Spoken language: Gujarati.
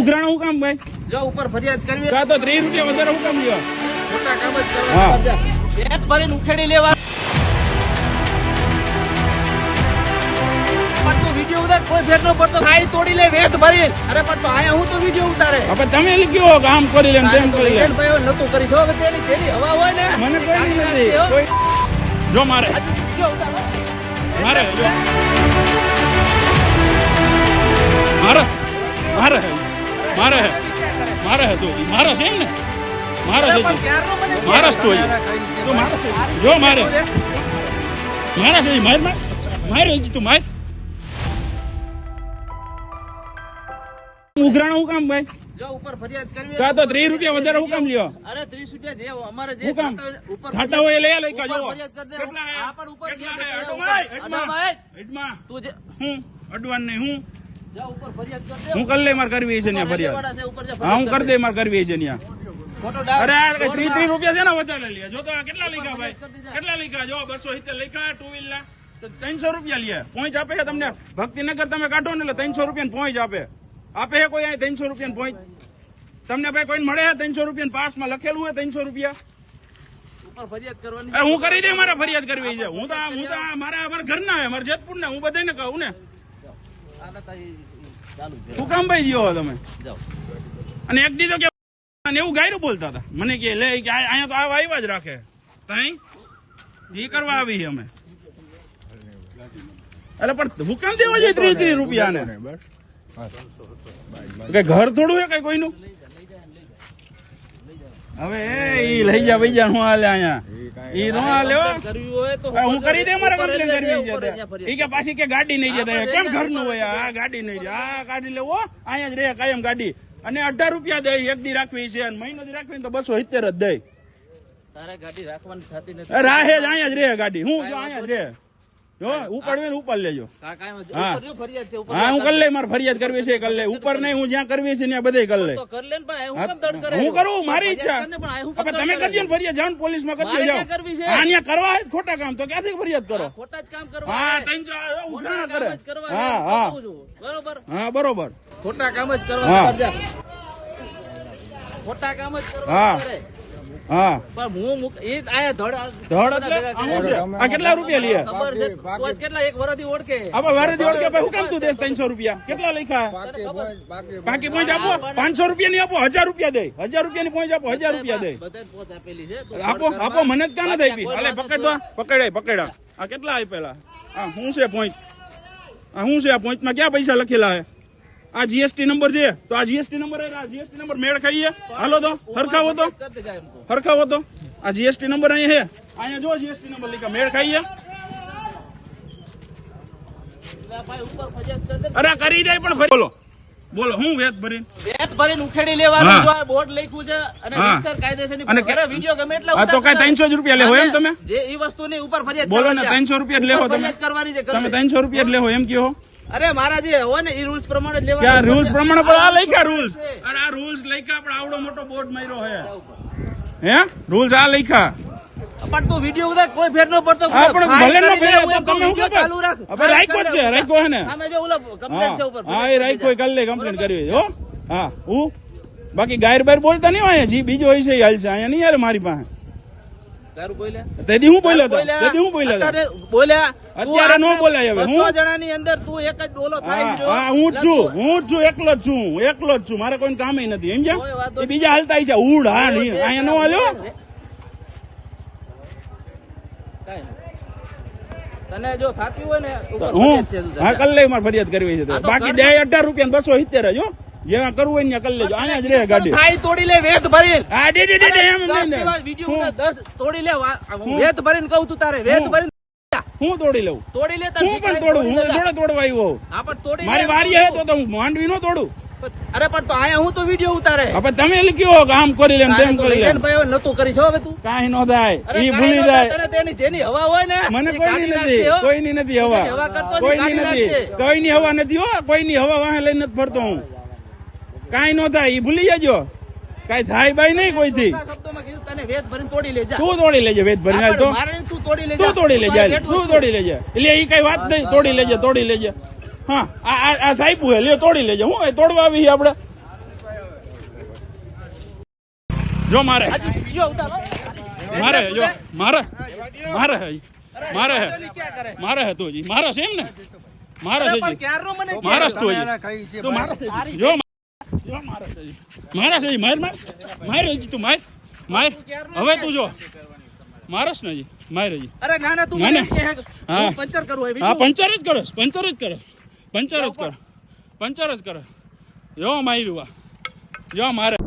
ઉઘરાણો હું કામ ભાઈ? જો ઉપર ફરિયાદ કરવી કા તો ત્રીસ રૂપિયા વધારે હું કામ લ્યો? મોટા કામ જ કરવા પેટ ભરીને ઉખેડી લેવા. પણ તું વીડિયો ઉતાર કોઈ ફેર ન પડતો ખાઈ તોડી લે વેત ભરી અરે પણ તો આયા હું તો વીડિયો ઉતારે. હવે તમે લખ્યો કે આમ કરી લે ને તેમ કરી લે? ભાઈ નતું કરી. છો હવે તેની જેની હવા હોય ને મને કોઈ નથી. કોઈ જો મારે. જો મારે. જો મારે. મારે. મારે હે. મારે હે તો. ઈ છે ને? મારે છે મારે જ તો જો મારે મારે. છે. માર માર. મારે તું માર. ઉઘરાણો હું કામ ભાઈ? જો ઉપર ફરિયાદ કરવી કાં તો રૂપિયા વધારે હું કામ લ્યો? અરે 30 રૂપિયા જે અમારે જે ઉપર થતા હોય એ લઈ જો. કેટલા ઉપર કેટલા હે? અડવાય. તું જે હું? અડવાન નહીં હું? હું કરી લે મારે કરવી છે ને ફરિયાદ. હા હું કર દે. મારે કરવી છે ને અરે આ કઈ ત્રીસ ત્રીસ રૂપિયા છે ને વધારે લે જો તો કેટલા લખ્યા ભાઈ? કેટલા લખ્યા જો બસો સિત્તેર લખ્યા ટુ વ્હીલ ના. ત્રણસો રૂપિયા લે. પોઈન્ટ આપે છે તમને? ભક્તિનગર તમે કાઢો ને એટલે ત્રણસો રૂપિયા પોઈન્ટ આપે. આપે છે કોઈ અહીં ત્રણસો રૂપિયા પોઈન્ટ? તમને ભાઈ કોઈ મળે છે ત્રણસો રૂપિયા પાસમાં લખેલું હોય ત્રણસો રૂપિયા? હું કરી દે મારે ફરિયાદ કરવી છે. હું તો હું તો મારા અમારા ઘરના હે મારા જેતપુર ને હું બધાને કહું ને. તારી શું કામ ભાઈ ગયો તમે? અને એક દીધો કે એવું ગાયરું બોલતા હતા? મને કે લે અહીંયા તો આવા આવ્યા જ રાખે. તઈ? એ કરવા આવી અમે. એટલે પણ હુકમ દેવા જોઈએ ત્રીસ ત્રીસ રૂપિયા ને ઘર થોડું છે કઈ કોઈનું? હવે એ લઈ જા ભાઈ જા હું હાલે અહીંયા. ઈ નો હાલે હો. કરવી હોય તો હવે હું કરી દે મારે કમ્પ્લેન કરવી છે ઈ કે પાછી કે ગાડી નહીં જતા. કેમ ઘરનું હોય? આ ગાડી નહીં જાય આ ગાડી લેવો અહીંયા જ રહે કાયમ ગાડી. અને અઢાર રૂપિયા દઈ એક દી રાખવી છે. અને મહિનો દી રાખવી ને તો બસો સિત્તેર જ દઈ તારે ગાડી રાખવાની થતી નથી. રાહે જ અહીંયા જ રહે ગાડી. હું જો અહીંયા જ રહે. જો ઉપાડવી ને ઉપર લેજો. હા. ફરિયાદ હા કરી લે મારે ફરિયાદ કરવી છે કરી લે ઉપર નહીં હું જ્યાં કરવી છે ત્યાં બધે કરી લે હું કરે મારી ઈચ્છા. તમે કરજો ને ફરિયાદ કરજો જાઓ. છે? હા અહીંયા કરવા ખોટા કામ તો ક્યાંથી ફરિયાદ કરો? ખોટા જ કામ કરવા હા કરે. હા હા. બરોબર? હા બરોબર. ખોટા કામ જ હા. કરવા ખોટા કામ જ કરવા હા. પણ હું એ આયા ધડ ધડ આ શું? છે? આ કેટલા રૂપિયા ખબર છે? કેટલા? એક વરસથી ઓળખે. આપણે વારેથી ઓળખે ભાઈ હું કેમ તું દેશ ત્રણસો રૂપિયા? કેટલા લખ્યા? બાકી પોઈન્ટ આપો. પાંચસો રૂપિયા ની આપો હજાર રૂપિયા દે. હજાર રૂપિયા ની પોઈન્ટ આપો હજાર રૂપિયા દે. બધાય પોચ આપેલી છે. આપો આપો મને જ કાં નથી આપી? જ પકડ દો પકડાય પકડા આ કેટલા આપેલા આ શું છે પોઈન્ટ આ શું છે આ પોઈન્ટમાં ક્યાં પૈસા લખેલા હે? આ જીએસટી નંબર છે. તો આ જીએસટી નંબર આ જીએસટી નંબર મેળ ખાઈએ. હાલો તો હરખાવો તો. હરખાવો તો. આ જીએસટી નંબર અહીંયા હે અહીંયા જો જીએસટી નંબર લીધા મેળ ખાઈએ. અરે કરી દે પણ બોલો. બોલો હું વેત ભરીને? વેત ભરીને ઉખેડી લેવાનું જો આ બોર્ડ લખ્યું છે અને. રીતસર કાયદેસરની અને અરે વિડિયો ગમે એટલા ઉતાર તો ઉતારતા 300 જ રૂપિયા લેવો એમ તમે? જે ઈ વસ્તુની ઉપર ફરિયાદ બોલો ને કરવાની છે. ત્રણસો રૂપિયા જ લેવો તમે. ફરિયાદ કરવાની છે તમે લે. ત્રણસો રૂપિયા જ લેવો એમ કહો. અરે મારા જે હોય ને એ રૂલ્સ પ્રમાણે જ લેવા રૂલ્સ પ્રમાણે પણ આ લખ્યા રૂલ્સ અરે આ રૂલ્સ લખ્યા પણ આવડો મોટો બોર્ડ માર્યો હે. હે? રૂલ્સ આ લખ્યા. પણ તું વીડિયો બધા કોઈ ફેર નો પડતો. હા પણ ભલે ન કરી તો તમે વીડિયો ચાલુ રાખ. હવે રાખ્યો છે રાખ્યો હે ને? સામે જો ઓલો કમ્પ્લેન્ટ છે ઉપર હા એ રાખ્યો કરી લે કમ્પ્લેન કરવી હો. હા હું બાકી ગાયર બાયર બોલતા નહીં હોય જી બીજો હોય છે એ હાલ છે. અહીંયા નહીં યાર મારી પાસે. તારું બોલ્યા તેથી હું બોલ્યો હતો હું બોલ્યો બોલ્યા અત્યારે આ બોલાય હવે. હું? જણાની અંદર તું એક જ ડોલો થાય હા હું જ છું હું જ છું એકલો જ છું હું એકલો જ છું. મારે કોઈ કામ નથી એમ કોઈ બીજા હાલતા છે ઉડ હા નહીં. અહીંયા નો હાલ્યો? તને જો થાતી હોય ને હું? હા કલ્લે મારે ફરિયાદ કરવી છે બાકી કર. દે અઢાર રૂપિયા ને બસો સિત્તેર જ જેવા કરવું હોય ને ત્યાં કરી લેજો. અહીંયા જ રહે ગાડી. થાય તોડી લે વેત ભરીને. હા દે દે દે એમ વીડિયો તોડી લે? વેત ભરીને કહું તું તારે વેત ભરીને હું તોડી લઉં? તોડી લે હું પણ તોડું? હું જોડે તોડવા આવ્યો હા પણ તોડી મારી વારી હે તો તો હું માંડવી નો તોડું. અરે પણ તો આયા હું તો વીડિયો ઉતારે. હવે તમે લખ્યો કે આમ કરી લેમ તેમ કરી લેમ ભાઈ હવે નતું કરી છો હવે તું. કાઈ નો થાય. ઈ ભૂલી જાય. તને તેની જેની હવા હોય ને મને કોઈની નથી. કોઈની નથી હવા. હવા કરતો કોઈ કોઈની નથી. કોઈ કોઈની હવા નથી હો. કોઈની હવા વાહે લઈને નથી ફરતો હું. કાંઈ નો થાય એ ભૂલી જજો. કાંઈ થાય બાઈ નહીં કોઈથી. ભરીને તું તોડી લેજે વેદ ભરી તો. તું તોડી લે તું તોડી લેજે તું તોડી લેજે. એટલે એ કઈ વાત નહીં તોડી લેજે તોડી લેજે. હા આ આ- આ હે લ્યો તોડી લેજે. હું તોડવા આવી છે આપણે? જો મારે. મારે જો મારે. મારે હે મારે મારે હે તું મારે છે એમ ને? મારે છે પણ તું જ તમે હજી. મારે મારે. મારે હજી તું માર. માર. હવે તું જો. મારસ ને હજી. માર હજી. અરે ના ના તું મને હા. પંચર કરું હા પંચર જ કરો પંચર જ કરો. પંચર જ કરો. પંચર જ કરો. જો માર્યું આ. જો મારે.